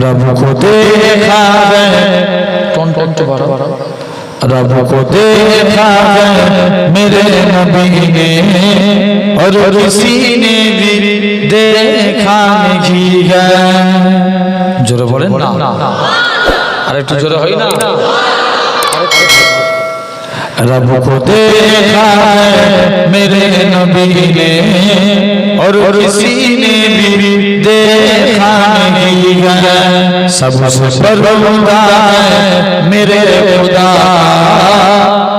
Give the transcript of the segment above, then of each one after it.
रब को देखा टोन टोन तो बारा रब को देखा मेरे नबी ने और किसी ने भी देखा नहीं है जोर बोले ना अरे तू जोर होई ना रब को देखा है मेरे नबी ने और किसी ने भी देखा नहीं है। सबसे बरमुदा है मेरे खुदा।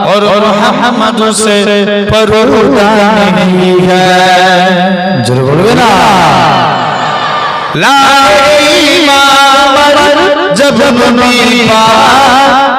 और मोहम्मद से परुदा नहीं है। ज़रूर बोलोगे ना। लाई मामर जब नबी जाकर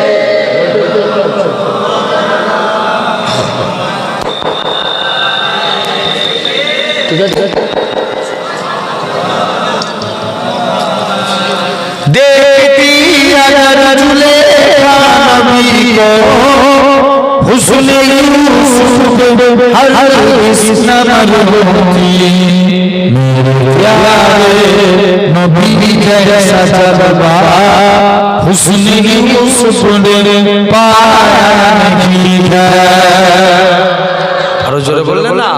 नबी को हुस्न यूसुफ हर किस नमर होती मेरे प्यारे नबी जैसा जलवा हुस्न यूसुफ ने पाया नहीं है আরো জোরে বললেন না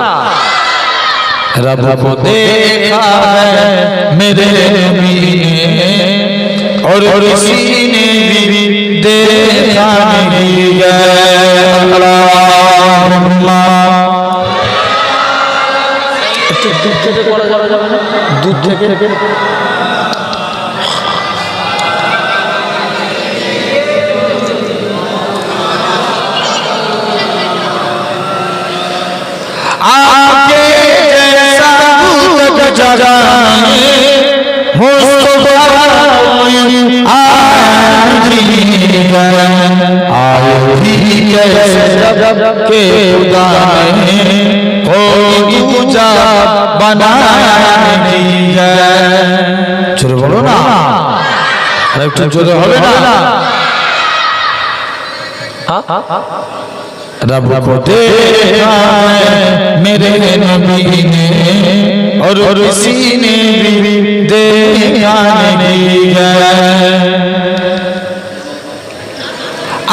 रब को देखा है मेरे नबी ने और किसी ने भी देखा नहीं है अल्लाहुम्मा একটু দুধ থেকে করা যাবে যাবে না দুধ থেকে आपके जैसा दूत के उदाए कोई ऊंचा बनाया नहीं है चलो बोलो ना अरे একটু জোরে হবে না रब को देखा है मेरे नबी ने और किसी ने भी देखा नहीं है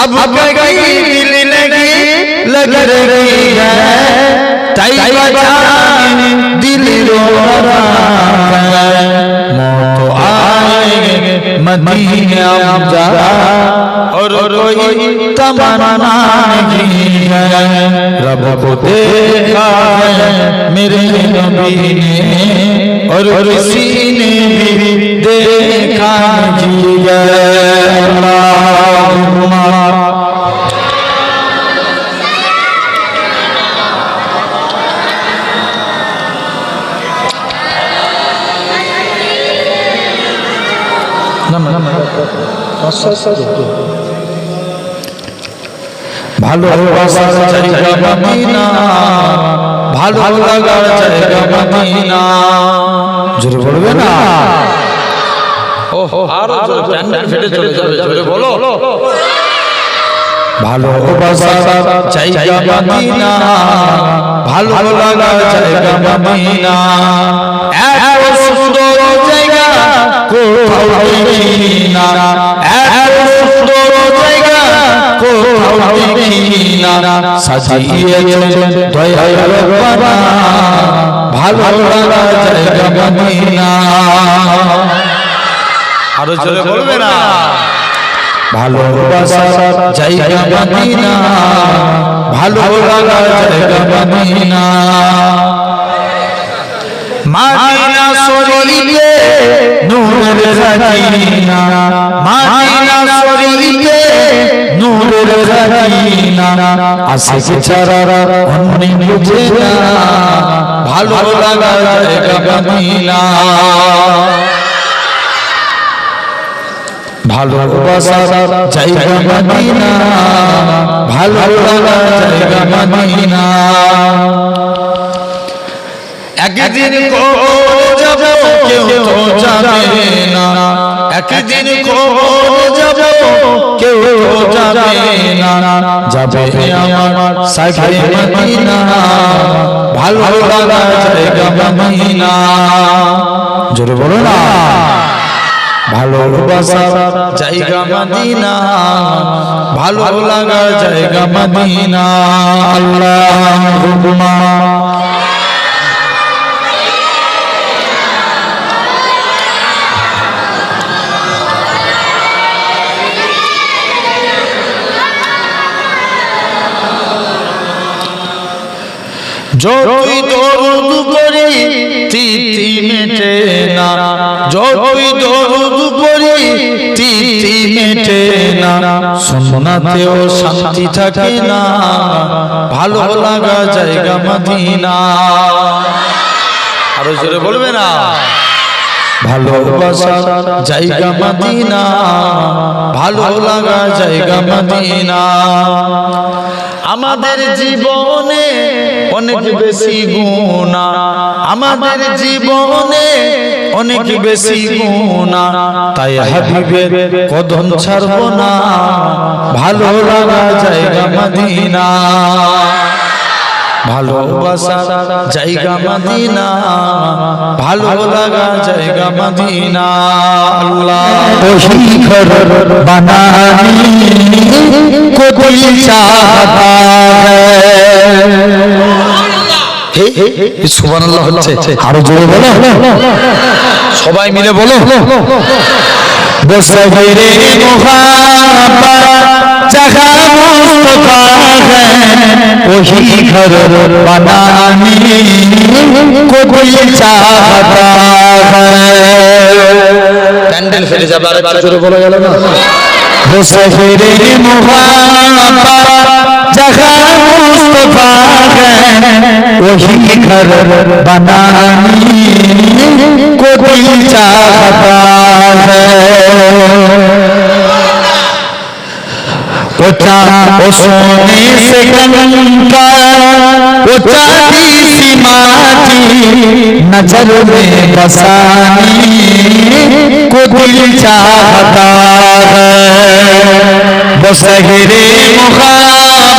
अब दिल लगी लग रही है। दिल रो रहा मौत आए मदीने अब जा। और कोई तमन्ना नहीं है। रब को देखा है मेरे नबी ने। और किसी ने भी देखा नहीं ভালোবাসার জায়গা মদিনা ভালো লাগার জায়গা মদিনা। জোরে বলবে না? ভালোবাসার জায়গা মদিনা ভালো লাগার জায়গা মদিনা। এত সুন্দর জায়গা কোথাও দেখি না কোথাও দেখি না সাজিয়েছেন দয়াল রব্বানা ভালো লাগার জায়গা মদিনা। আরও জোরে বলবে না? ভালোবাসার জায়গা মদিনা। ভালো লাগার জায়গা মদিনা। মাদিনা শরীরে নূরের রাজিনা মাদিনা শরীরে নূরের রাজিনা আশিক ছাড়া অন্য বুঝে না, ভালো লাগার জায়গা মদিনা ভালোবাসার জায়গা মদিনা ভালো লাগার জায়গা মদিনা একদিন কবর যাব, কেউ যাবে না। একদিন কবর যাব কেউ যাবে না। যাবে আমার সাইকে মদিনা ভালো লাগা জায়গা মদিনা জোরে বলো না। ভালোবাসা জায়গা মদিনা ভালো লাগা জায়গা মদিনা আল্লাহ। যতই দরুদ করি তিতি মেটে না। যতই দরুদ করি তিতি মেটে না। সোনাতেও শান্তি থাকে না। ভালো লাগা জায়গা মদিনা। আরও জোরে বলবে না? ভালোবাসা জায়গা মদিনা। ভালো লাগা জায়গা মদিনা। আমাদের জীবনে অনেক বেশি গুণা। আমাদের জীবনে অনেক বেশি গুণা। তাই হাবিবে কদম ছাড়ব না। ভালো লাগা জায়গা মদিনা। ভালোবাসা জায়গা মদিনা। ভালো লাগা জায়গা মদিনা। আল্লাহ। শিখর বানানি। কো সুবহানাল্লাহ হচ্ছে আরো জোরে বলো সবাই মিলে বলো बसरे मुहाबत जगह मुस्तफा है वही घर बनाने को दिल चाहता है প্যান্ডেল ফেলে যাবে আর একটু জোরে বলা গেল না बसरे मुहाबत जगह मुस्तफ़ा है, वही घर बनाने को दिल चाहता है। वो सोने से वो सी माटी नज़र में बसानी को दिल चाहता है। वो सहरे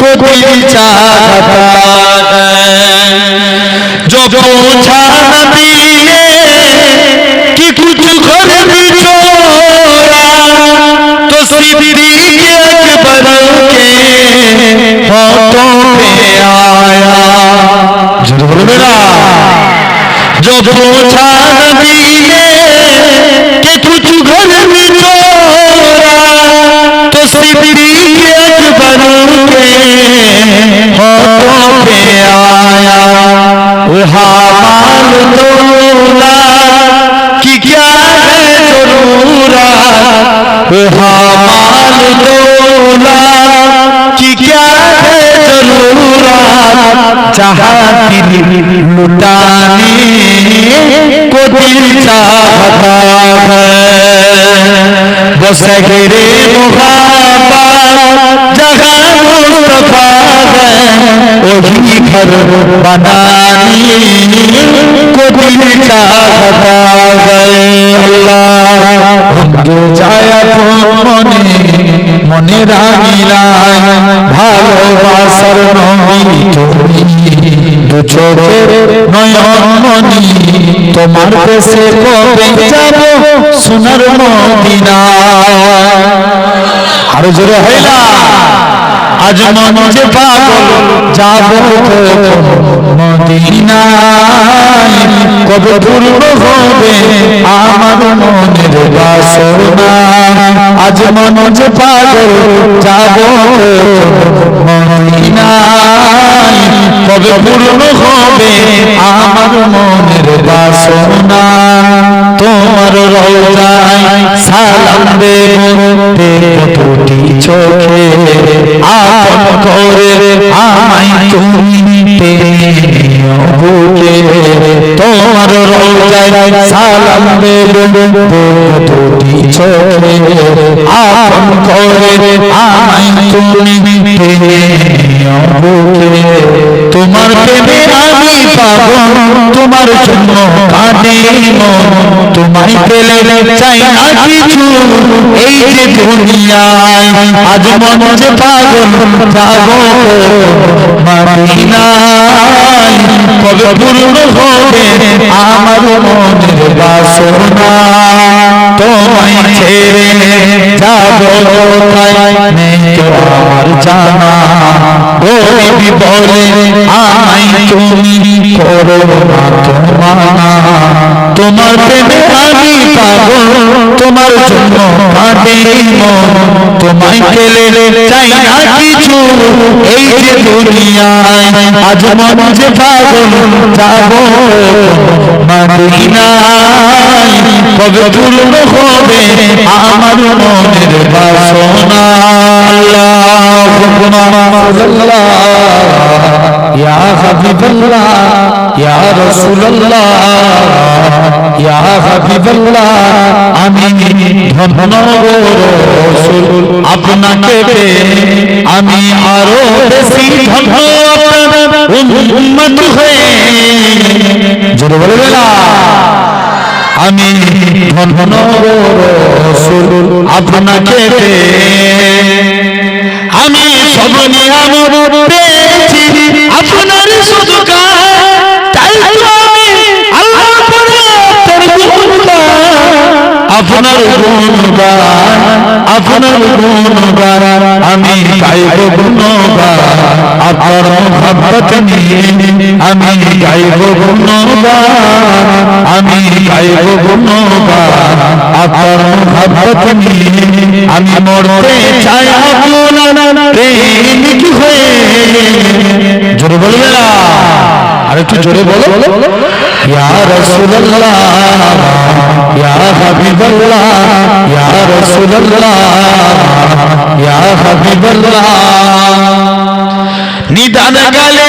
को दिल चाहता जो पूछा कि कुछ तो सिद्दीक अकबर के आया। ज़रूर मेरा जो पूछा कि कुछ घर भी तोला कि क्या है जरूरा? तोला कि क्या है जरूरा? जहाँ लुटाने को दिल चाहता है। जगह है, वही घर बनानी নবীর কাহাগে যায় মনে মনে রাগিলা ভালোবাসার নবী তুমি দু চোখের নয়ন মনি তোমার দেশে কবে যাব সোনার মদিনা আরও জোরে হয় আজ মন যাব মদিনা কবে পূর্ণ হবে আমার মনের বাসনা আজ মন যে পাগল যাব মদিনায় কবে পূর্ণ হবে আমার মনের বাসনা তোমার রোজায় সালাম দেব দুটি চোখে আপন করে আমায় তুমি সালাম দেব চোখে। আপন করে তোমার প্রেমে আমি পাবো তোমার জন্য কাঁদে তোমায় পেলে চাই না কিছু, এই যে দুনিয়ায়। আজ মন যে পাগল, যাব মদিনায় কবে পূর্ণ হবে, আমার মনের বাসনা। তোমায় ছেড়ে যাব আমার জানা। গরিবি বলে, আমায় তুমি করো না তোমানা তোমার প্রেমে আমি পাবো তোমার জন্য কাঁদে মন। তোমায় পেলে চাই না কিছু। এই যে দুনিয়ায় আজ মন যে পাগল, যাব মদিনায় কবে পূর্ণ হবে আমার মনের বাসনা। আল্লাহ হাবিবাল্লাহ, ইয়া রাসূলুল্লাহ, ইয়া হাবিবাল্লাহ, আমি ধন্য গো রাসূল। আপনাকে আমি আরও বেশি ধন্য উম্মত হয়ে। জোরে বলবে না আমি ধন্য রাসূল। আপনাকে আমি সব আপনার শুধু তাই তো আল্লাহ গুণগান আপনার গুণগান আপনার গুণগান আমি গাইব গুণগান। আপনার মহাব্বত নিয়ে আমি গাইব গুণগান। আমি গাইব গুণগান। আপনার মহাব্বত নিয়ে আমি মরতে চাই আপনার প্রেমিক হয়ে জোরে বলবে না আর একটু জোরে বলো ইয়া রাসূলুল্লাহ ইয়া হাবিবাল্লাহ ইয়া রাসূলুল্লাহ ইয়া হাবিবাল্লাহ নিদান গালে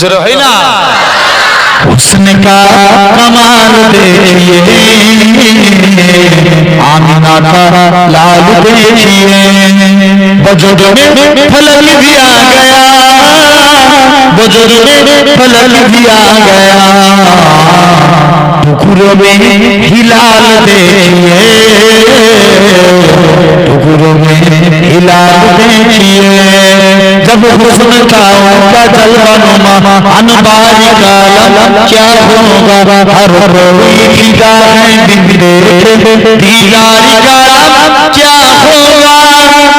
জোরে হয় না हुस्न का कमाल देखिए आमिना का लाल देखिए बुजुर्ग में फलक दिया गया बुज़ुर्ग फलक दिया गया। टुकड़ों में हिलाल देखिए। टुकड़ों में हिलाल देखिए। जब हुस्न का उनका जलवा नुमा, अनबारी का लम क्या होगा हर रोई दीदार बिंदे। दीदारी का लम क्या होगा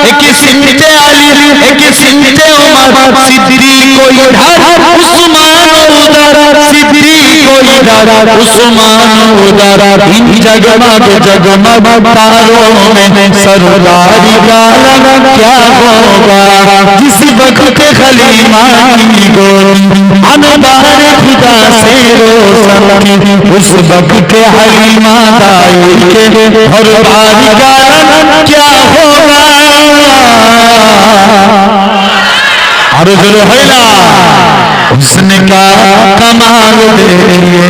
एक सिमटे अली, एक सिमटे उमर। सिद्दीक को इधर, उस्मान उधर। सिद्दीक को इधर, उस्मान उधर। इन जगमग जगमग तारों में सरदारी का क्या होगा? जिस वक्त खलीमा की अनबार खुदा से रोशन उस वक्त हलीमा दाई के हर बारी का क्या होगा? और जो हैला उसने का कमाल देखिए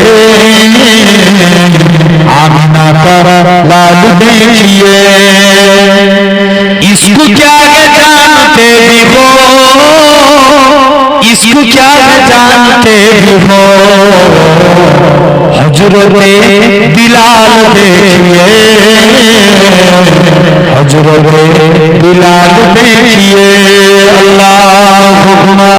आमना कर लाल देखिए इसको क्या जानते भी हो इसको क्या जानते भी हो? हज़रत बिलाल देखिए। हज़रत बिलाल देखिए। अल्लाह